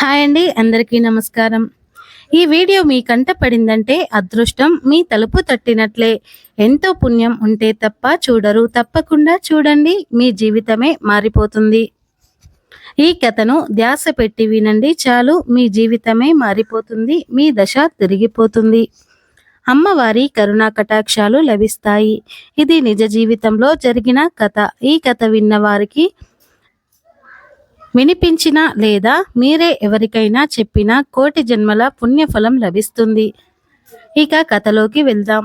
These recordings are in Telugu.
హాయ్ అండి అందరికీ నమస్కారం. ఈ వీడియో మీ కంట పడిందంటే అదృష్టం మీ తలుపు తట్టినట్లే. ఎంతో పుణ్యం ఉంటే తప్ప చూడరు తప్పకుండా చూడండి మీ జీవితమే మారిపోతుంది. ఈ కథను ధ్యాస పెట్టి వినండి చాలు మీ జీవితమే మారిపోతుంది మీ దశ తిరిగిపోతుంది. అమ్మవారి కరుణా కటాక్షాలు లభిస్తాయి. ఇది నిజ జీవితంలో జరిగిన కథ. ఈ కథ విన్న వారికి వినిపించిన లేదా మీరే ఎవరికైనా చెప్పినా కోటి జన్మల పుణ్యఫలం లభిస్తుంది. ఇక కథలోకి వెళ్దాం.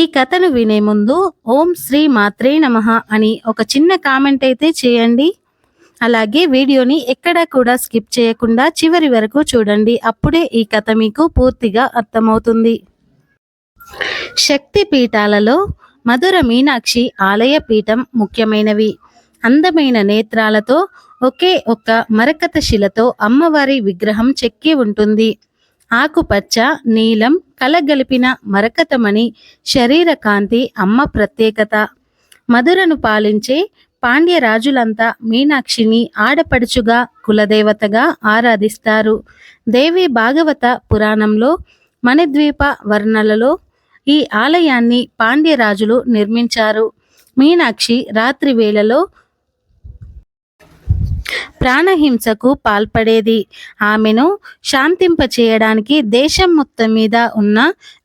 ఈ కథను వినే ముందు ఓం శ్రీ మాత్రే నమః అని ఒక చిన్న కామెంట్ అయితే చేయండి. అలాగే వీడియోని ఎక్కడ కూడా స్కిప్ చేయకుండా చివరి వరకు చూడండి. అప్పుడే ఈ కథ మీకు పూర్తిగా అర్థమవుతుంది. శక్తి పీఠాలలో మధుర మీనాక్షి ఆలయ పీఠం ముఖ్యమైనవి. అందమైన నేత్రాలతో ఒకే ఒక్క మరకత శిలతో అమ్మవారి విగ్రహం చెక్కి ఉంటుంది. ఆకుపచ్చ నీలం కలగలిపిన మరకతమణి శరీర కాంతి అమ్మ ప్రత్యేకత. మధురను పాలించే పాండ్య రాజులంతా మీనాక్షిని ఆడపడుచుగా కులదేవతగా ఆరాధిస్తారు. దేవి భాగవత పురాణంలో మణిద్వీప వర్ణలలో ఈ ఆలయాన్ని పాండ్యరాజులు నిర్మించారు. మీనాక్షి రాత్రి వేళలో ప్రాణహింసకు పాల్పడేది. ఆమెను శాంతింపచేయడానికి దేశం మొత్తం మీద ఉన్న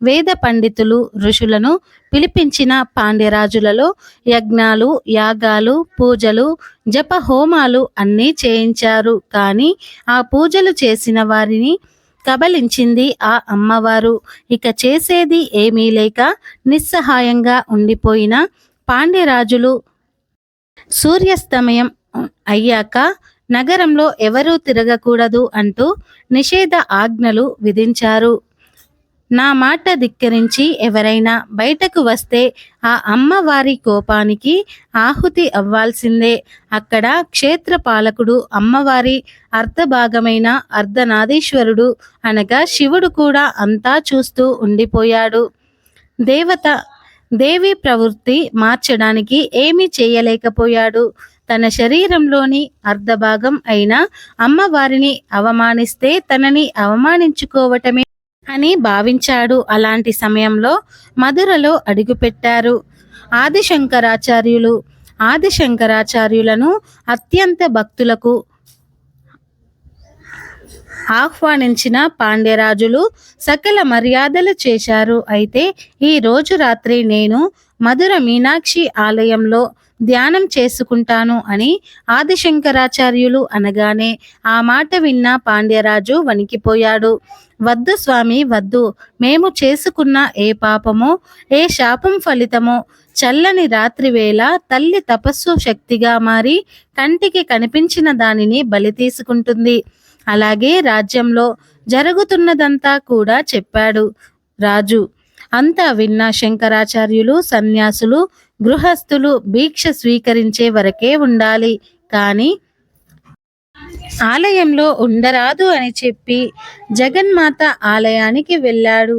వేద పండితులు ఋషులను పిలిపించిన పాండ్యరాజులలో యజ్ఞాలు యాగాలు పూజలు జప హోమాలు అన్నీ చేయించారు. కానీ ఆ పూజలు చేసిన వారిని కబలించింది ఆ అమ్మవారు. ఇక చేసేది ఏమీ లేక నిస్సహాయంగా ఉండిపోయిన పాండ్యరాజులు సూర్యాస్తమయం అయ్యాక నగరంలో ఎవరూ తిరగకూడదు అంటూ నిషేధ ఆజ్ఞలు విధించారు. నా మాట ధిక్కరించి ఎవరైనా బయటకు వస్తే ఆ అమ్మవారి కోపానికి ఆహుతి అవ్వాల్సిందే. అక్కడ క్షేత్రపాలకుడు అమ్మవారి అర్ధభాగమైన అర్ధనాదీశ్వరుడు అనగా శివుడు కూడా అంతా చూస్తూ ఉండిపోయాడు. దేవత దేవి ప్రవృత్తి మార్చడానికి ఏమీ చేయలేకపోయాడు. తన శరీరంలోని అర్ధభాగం అయిన అమ్మవారిని అవమానిస్తే తనని అవమానించుకోవటమే అని భావించాడు. అలాంటి సమయంలో మధురలో అడుగుపెట్టారు ఆదిశంకరాచార్యులు. ఆదిశంకరాచార్యులను అత్యంత భక్తులకు ఆహ్వానించిన పాండ్యరాజులు సకల మర్యాదలు చేశారు. అయితే ఈ రోజు రాత్రి నేను మధుర మీనాక్షి ఆలయంలో ధ్యానం చేసుకుంటాను అని ఆదిశంకరాచార్యులు అనగానే ఆ మాట విన్న పాండ్యరాజు వణికిపోయాడు. వద్దు స్వామి వద్దు. మేము చేసుకున్న ఏ పాపమో ఏ శాపం ఫలితమో చల్లని రాత్రి వేళ తల్లి తపస్సు శక్తిగా మారి కంటికి కనిపించిన దానిని బలి తీసుకుంటుంది. అలాగే రాజ్యంలో జరుగుతున్నదంతా కూడా చెప్పాడు రాజు. అంతా విన్న శంకరాచార్యులు సన్యాసులు గృహస్థులు భిక్ష స్వీకరించే వరకే ఉండాలి. కానీ ఆలయంలో ఉండరాదు అని చెప్పి జగన్మాత ఆలయానికి వెళ్ళాడు.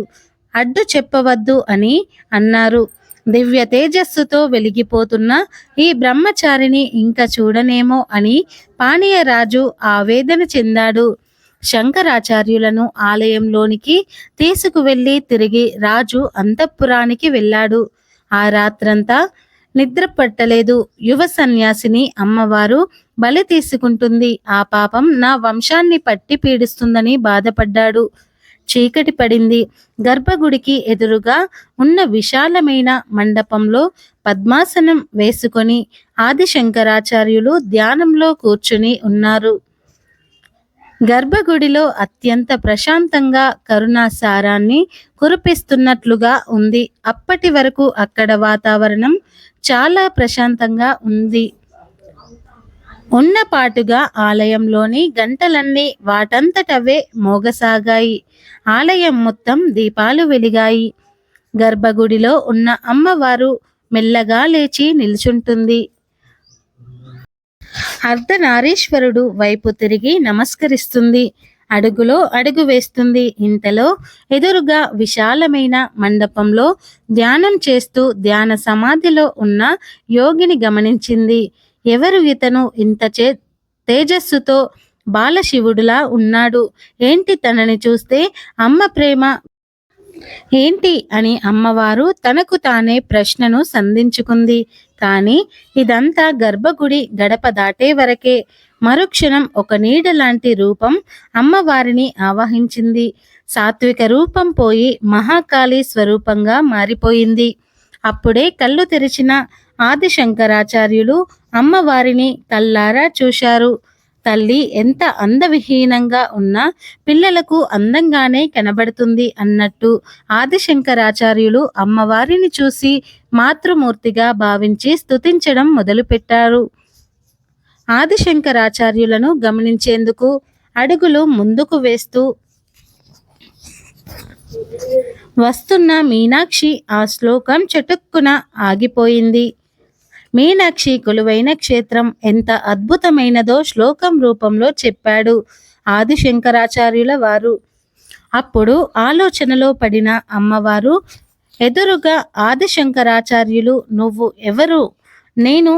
అడ్డు చెప్పవద్దు అని అన్నారు. దివ్య తేజస్సుతో వెలిగిపోతున్న ఈ బ్రహ్మచారిని ఇంకా చూడనేమో అని పానీయరాజు ఆవేదన చెందాడు. శంకరాచార్యులను ఆలయంలోనికి తీసుకువెళ్ళి తిరిగి రాజు అంతఃపురానికి వెళ్ళాడు. ఆ రాత్రంతా నిద్ర పట్టలేదు. యువ సన్యాసిని అమ్మవారు బలి తీసుకుంటుంది. ఆ పాపం నా వంశాన్ని పట్టి పీడిస్తుందని బాధపడ్డాడు. చీకటి పడింది. గర్భగుడికి ఎదురుగా ఉన్న విశాలమైన మండపంలో పద్మాసనం వేసుకొని ఆదిశంకరాచార్యులు ధ్యానంలో కూర్చుని ఉన్నారు. గర్భగుడిలో అత్యంత ప్రశాంతంగా కరుణాసారాన్ని కురిపిస్తున్నట్లుగా ఉంది. అప్పటి వరకు అక్కడ వాతావరణం చాలా ప్రశాంతంగా ఉంది. ఉన్నపాటుగా ఆలయంలోని గంటలన్నీ వాటంతటవే మోగసాగాయి. ఆలయం మొత్తం దీపాలు వెలిగాయి. గర్భగుడిలో ఉన్న అమ్మవారు మెల్లగా లేచి నిల్చుంటుంది. అర్ధనారీశ్వరుడు వైపు తిరిగి నమస్కరిస్తుంది. అడుగులో అడుగు వేస్తుంది. ఇంతలో ఎదురుగా విశాలమైన మండపంలో ధ్యానం చేస్తూ ధ్యాన సమాధిలో ఉన్న యోగిని గమనించింది. ఎవరు ఇతను? ఇంత చే తేజస్సుతో బాలశివుడులా ఉన్నాడు. ఏంటి తనని చూస్తే అమ్మ ప్రేమ? ఏంటి అని అమ్మవారు తనకు తానే ప్రశ్నను సంధించుకుంది. కానీ ఇదంతా గర్భగుడి గడప దాటే వరకే. మరుక్షణం ఒక నీడ లాంటి రూపం అమ్మవారిని ఆవహించింది. సాత్విక రూపం పోయి మహాకాళి స్వరూపంగా మారిపోయింది. అప్పుడే కళ్ళు తెరిచిన ఆదిశంకరాచార్యులు అమ్మవారిని కల్లారా చూశారు. తల్లి ఎంత అందవిహీనంగా ఉన్నా పిల్లలకు అందంగానే కనబడుతుంది అన్నట్టు ఆదిశంకరాచార్యులు అమ్మవారిని చూసి మాతృమూర్తిగా భావించి స్తుతించడం మొదలుపెట్టారు. ఆదిశంకరాచార్యులను గమనించేందుకు అడుగులు ముందుకు వేస్తూ వస్తున్న మీనాక్షి ఆ శ్లోకం చటుక్కున ఆగిపోయింది. మీనాక్షి కొలువైన క్షేత్రం ఎంత అద్భుతమైనదో శ్లోకం రూపంలో చెప్పాడు ఆదిశంకరాచార్యుల వారు. అప్పుడు ఆలోచనలో పడిన అమ్మవారు ఎదురుగా ఆదిశంకరాచార్యులు నువ్వు ఎవరు? నేను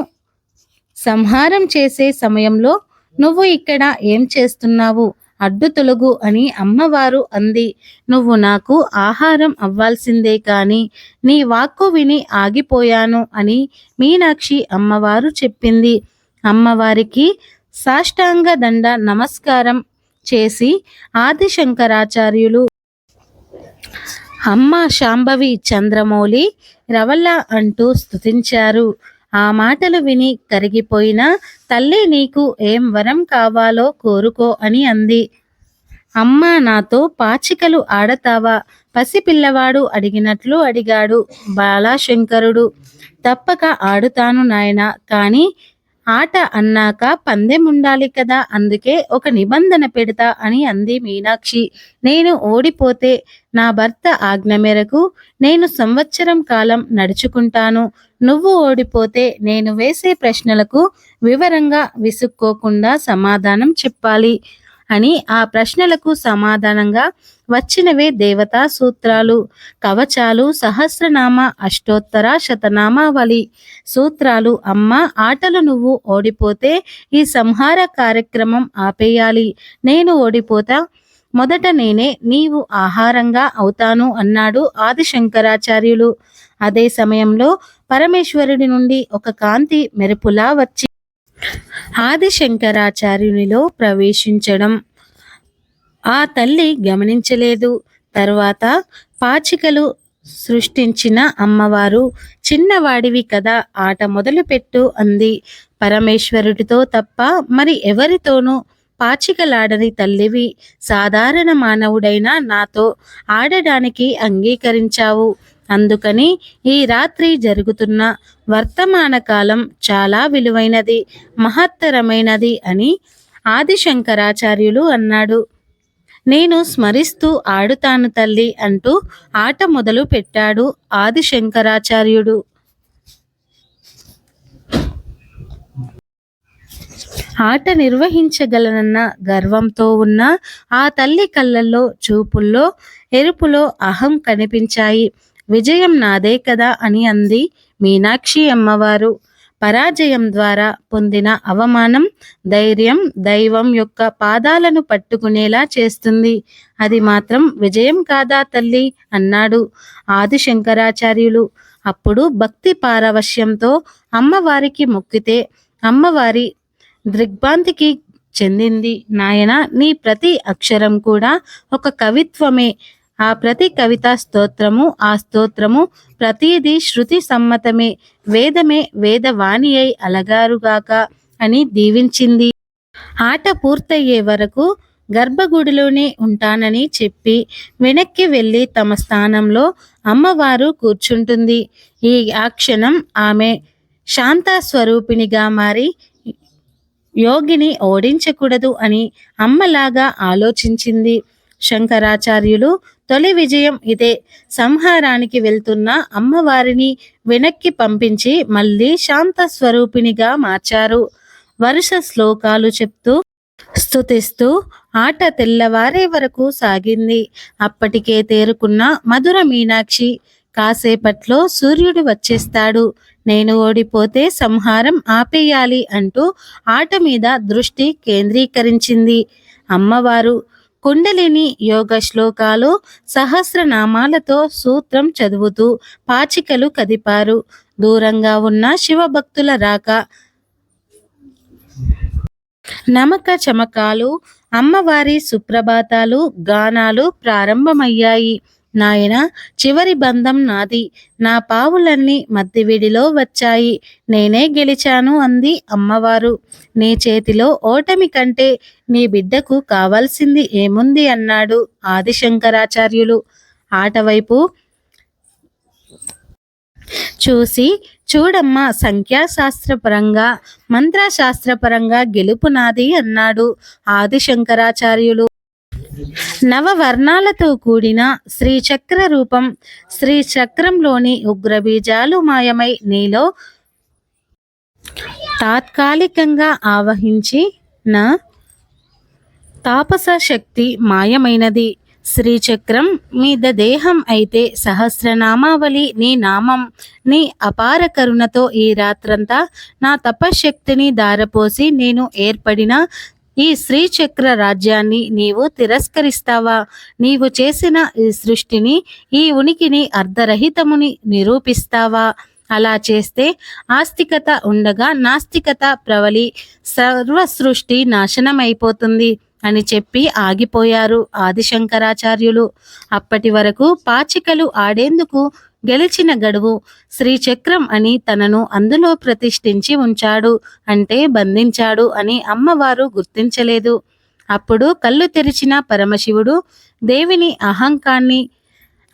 సంహారం చేసే సమయంలో నువ్వు ఇక్కడ ఏం చేస్తున్నావు? అడ్డు తొలగు అని అమ్మవారు అంది. నువ్వు నాకు ఆహారం అవ్వాల్సిందే కాని నీ వాక్కు విని ఆగిపోయాను అని మీనాక్షి అమ్మవారు చెప్పింది. అమ్మవారికి సాష్టాంగ దండ నమస్కారం చేసి ఆదిశంకరాచార్యులు అమ్మ శాంభవి చంద్రమౌళి రవల్ల అంటూ స్తుతించారు. ఆ మాటలు విని కరిగిపోయిన తల్లి నీకు ఏం వరం కావాలో కోరుకో అని అంది. అమ్మ నాతో పాచికలు ఆడతావా? పసిపిల్లవాడు అడిగినట్లు అడిగాడు బాలాశంకరుడు. తప్పక ఆడుతాను నాయన కానీ ఆట అన్నాక పందెం ఉండాలి కదా అందుకే ఒక నిబంధన పెడతా అని అంది మీనాక్షి. నేను ఓడిపోతే నా భర్త ఆజ్ఞ మేరకు నేను సంవత్సరం కాలం నడుచుకుంటాను. నువ్వు ఓడిపోతే నేను వేసే ప్రశ్నలకు వివరంగా విసుక్కోకుండా సమాధానం చెప్పాలి అని ఆ ప్రశ్నలకు సమాధానంగా వచ్చినవే దేవతా సూత్రాలు కవచాలు సహస్రనామ అష్టోత్తర శతనామావళి సూత్రాలు. అమ్మ ఆటలు నువ్వు ఓడిపోతే ఈ సంహార కార్యక్రమం ఆపేయాలి. నేను ఓడిపోతా. మొదట నేనే నీవు ఆహారంగా అవుతాను అన్నాడు ఆదిశంకరాచార్యులు. అదే సమయంలో పరమేశ్వరుడి నుండి ఒక కాంతి మెరుపులా వచ్చి ఆదిశంకరాచార్యునిలో ప్రవేశించడం. ఆ తల్లి గమనించలేదు. తర్వాత పాచికలు సృష్టించిన అమ్మవారు చిన్నవాడివి కదా ఆట మొదలుపెట్టు అంది. పరమేశ్వరుడితో తప్ప మరి ఎవరితోనూ పాచికలాడని తల్లివి సాధారణ మానవుడైన నాతో ఆడడానికి అంగీకరించావు. అందుకని ఈ రాత్రి జరుగుతున్న వర్తమాన కాలం చాలా విలువైనది మహత్తరమైనది అని ఆదిశంకరాచార్యులు అన్నాడు. నేను స్మరిస్తూ ఆడుతాను తల్లి అంటూ ఆట మొదలు పెట్టాడు ఆదిశంకరాచార్యుడు. ఆట నిర్వహించగలనన్న గర్వంతో ఉన్న ఆ తల్లి కళ్ళల్లో చూపుల్లో ఎరుపులో అహం కనిపించాయి. విజయం నాదే కదా అని అంది మీనాక్షి అమ్మవారు. పరాజయం ద్వారా పొందిన అవమానం ధైర్యం దైవం యొక్క పాదాలను పట్టుకునేలా చేస్తుంది. అది మాత్రం విజయం కాదా తల్లి? అన్నాడు ఆదిశంకరాచార్యులు. అప్పుడు భక్తి పారవశ్యంతో అమ్మవారికి మొక్కితే అమ్మవారి దృగ్భాంతికి చెందింది. నాయన నీ ప్రతి అక్షరం కూడా ఒక కవిత్వమే. ఆ ప్రతి కవితా స్తోత్రము ఆ స్తోత్రము ప్రతిదీ శృతి సమ్మతమే. వేదమే వేదవాణి అయి అలగారుగాక అని దీవించింది. ఆట పూర్తయ్యే వరకు గర్భగుడిలోనే ఉంటానని చెప్పి వెనక్కి వెళ్ళి తమ స్థానంలో అమ్మవారు కూర్చుంటుంది. ఈ ఆ క్షణం ఆమె శాంత స్వరూపిణిగా మారి యోగిని ఓడించకూడదు అని అమ్మలాగా ఆలోచించింది. శంకరాచార్యులు తొలి విజయం ఇదే. సంహారానికి వెళ్తున్న అమ్మవారిని వెనక్కి పంపించి మళ్ళీ శాంత స్వరూపిణిగా మార్చారు. వరుస శ్లోకాలు చెప్తూ స్తుతిస్తూ ఆట తెల్లవారే వరకు సాగింది. అప్పటికే తేరుకున్న మధుర మీనాక్షి కాసేపట్లో సూర్యుడు వచ్చేస్తాడు. నేను ఓడిపోతే సంహారం ఆపేయాలి అంటూ ఆట మీద దృష్టి కేంద్రీకరించింది. అమ్మవారు కుండలిని యోగ శ్లోకాలు సహస్రనామాలతో సూత్రం చదువుతూ పాచికలు కదిపారు. దూరంగా ఉన్న శివభక్తుల రాక. నమక చమకాలు అమ్మవారి సుప్రభాతాలు గానాలు ప్రారంభమయ్యాయి. నాయన చివరి బంధం నాది. నా పావులన్నీ మద్దివిడిలో వచ్చాయి. నేనే గెలిచాను అంది అమ్మవారు. నీ చేతిలో ఓటమి కంటే నీ బిడ్డకు కావాల్సింది ఏముంది అన్నాడు ఆదిశంకరాచార్యులు. ఆటవైపు చూసి చూడమ్మా సంఖ్యాశాస్త్రపరంగా మంత్రశాస్త్రపరంగా గెలుపు నాది అన్నాడు ఆదిశంకరాచార్యులు. నవవర్ణాలతో కూడిన శ్రీచక్ర రూపం శ్రీచక్రంలోని ఉగ్రబీజాలు మాయమై నీలో తాత్కాలికంగా ఆవహించి నా తాపస శక్తి మాయమైనది. శ్రీచక్రం మీద దేహం అయితే సహస్రనామావళి నీ నామం. నీ అపార కరుణతో ఈ రాత్రంతా నా తపశ్శక్తిని దారపోసి నేను ఏర్పడిన ఈ శ్రీచక్ర రాజ్యాన్ని నీవు తిరస్కరిస్తావా? నీవు చేసిన ఈ సృష్టిని ఈ ఉనికిని అర్ధరహితముని నిరూపిస్తావా? అలా చేస్తే ఆస్తికత ఉండగా నాస్తికత ప్రవలి సర్వ సృష్టి నాశనమైపోతుంది అని చెప్పి ఆగిపోయారు ఆదిశంకరాచార్యులు. అప్పటి వరకు పాచికలు ఆడేందుకు గెలిచిన గడువు శ్రీచక్రం అని తనను అందులో ప్రతిష్ఠించి ఉంచాడు అంటే బంధించాడు అని అమ్మవారు గుర్తించలేదు. అప్పుడు కళ్ళు తెరిచిన పరమశివుడు దేవిని అహంకాన్ని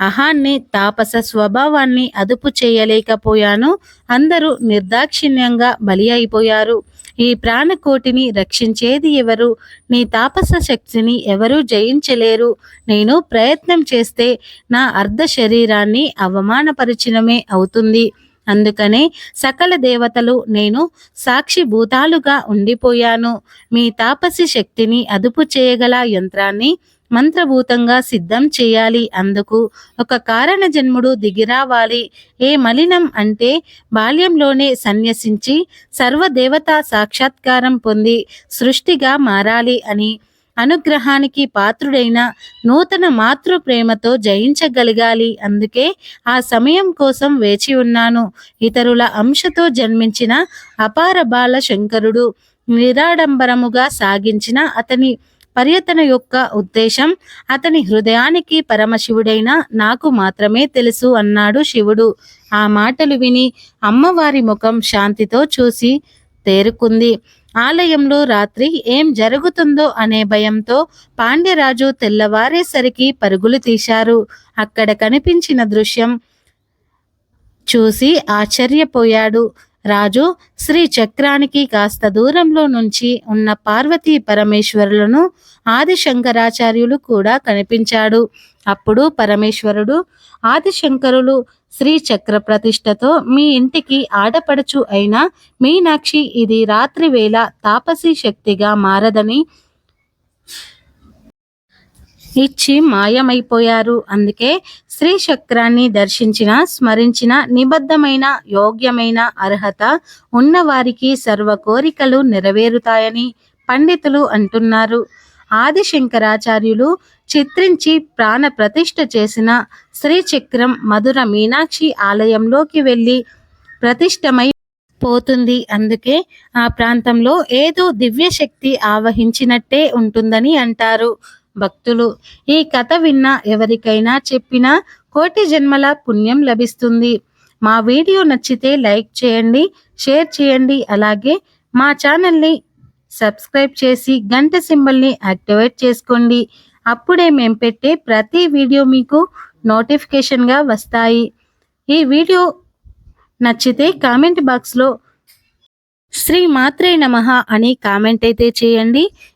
అహాన్ని తాపస స్వభావాన్ని అదుపు చేయలేకపోయాను. అందరూ నిర్దాక్షిణ్యంగా బలి అయిపోయారు. ఈ ప్రాణకోటిని రక్షించేది ఎవరు? నీ తాపస శక్తిని ఎవరూ జయించలేరు. నేను ప్రయత్నం చేస్తే నా అర్ధ శరీరాన్ని అవమానపరిచినమే అవుతుంది. అందుకనే సకల దేవతలు నేను సాక్షి భూతాలుగా ఉండిపోయాను. మీ తాపసి శక్తిని అదుపు చేయగల యంత్రాన్ని మంత్రభూతంగా సిద్ధం చేయాలి. అందుకు ఒక కారణ జన్ముడు దిగిరావాలి. ఏ మలినం అంటే బాల్యంలోనే సన్యసించి సర్వదేవతా సాక్షాత్కారం పొంది సృష్టిగా మారాలి అని అనుగ్రహానికి పాత్రుడైన నూతన మాతృ ప్రేమతో జయించగలగాలి. అందుకే ఆ సమయం కోసం వేచి ఉన్నాను. ఇతరుల అంశతో జన్మించిన అపార బాల శంకరుడు నిరాడంబరముగా సాగించిన అతని పర్యటన యొక్క ఉద్దేశం అతని హృదయానికి పరమశివుడైన నాకు మాత్రమే తెలుసు అన్నాడు శివుడు. ఆ మాటలు విని అమ్మవారి ముఖం శాంతితో చూసి తేరుకుంది. ఆలయంలో రాత్రి ఏం జరుగుతుందో అనే భయంతో పాండ్యరాజు తెల్లవారేసరికి పరుగులు తీశారు. అక్కడ కనిపించిన దృశ్యం చూసి ఆశ్చర్యపోయాడు. రాజు శ్రీ చక్రానికి కాస్త దూరంలో నుంచి ఉన్న పార్వతీ పరమేశ్వరులను ఆదిశంకరాచార్యులు కూడా కనిపించాడు. అప్పుడు పరమేశ్వరుడు ఆదిశంకరులు శ్రీ చక్ర ప్రతిష్టతో మీ ఇంటికి ఆడపడుచు అయిన మీనాక్షి ఇది రాత్రి వేళ తాపసీ శక్తిగా మారదని ఇచ్చి మాయమైపోయారు. అందుకే శ్రీ చక్రాన్ని దర్శించిన స్మరించిన నిబద్ధమైన యోగ్యమైన అర్హత ఉన్నవారికి సర్వ కోరికలు నెరవేరుతాయని పండితులు అంటున్నారు. ఆదిశంకరాచార్యులు చిత్రించి ప్రాణ ప్రతిష్ఠ చేసిన శ్రీచక్రం మధుర మీనాక్షి ఆలయంలోకి వెళ్ళి ప్రతిష్టమై పోతుంది. అందుకే ఆ ప్రాంతంలో ఏదో దివ్య శక్తి ఆవహించినట్టే ఉంటుందని అంటారు. భక్తులు. ఈ కథ విన్న ఎవరికైనా చెప్పినా కోటి జన్మల పుణ్యం లభిస్తుంది. మా వీడియో నచ్చితే లైక్ చేయండి షేర్ చేయండి అలాగే మా ఛానల్ని సబ్స్క్రైబ్ చేసి గంట సింబల్ని యాక్టివేట్ చేసుకోండి. అప్పుడే మేము పెట్టే ప్రతి వీడియో మీకు నోటిఫికేషన్గా వస్తాయి. ఈ వీడియో నచ్చితే కామెంట్ బాక్స్లో శ్రీ మాత్రే నమః అని కామెంట్ అయితే చేయండి.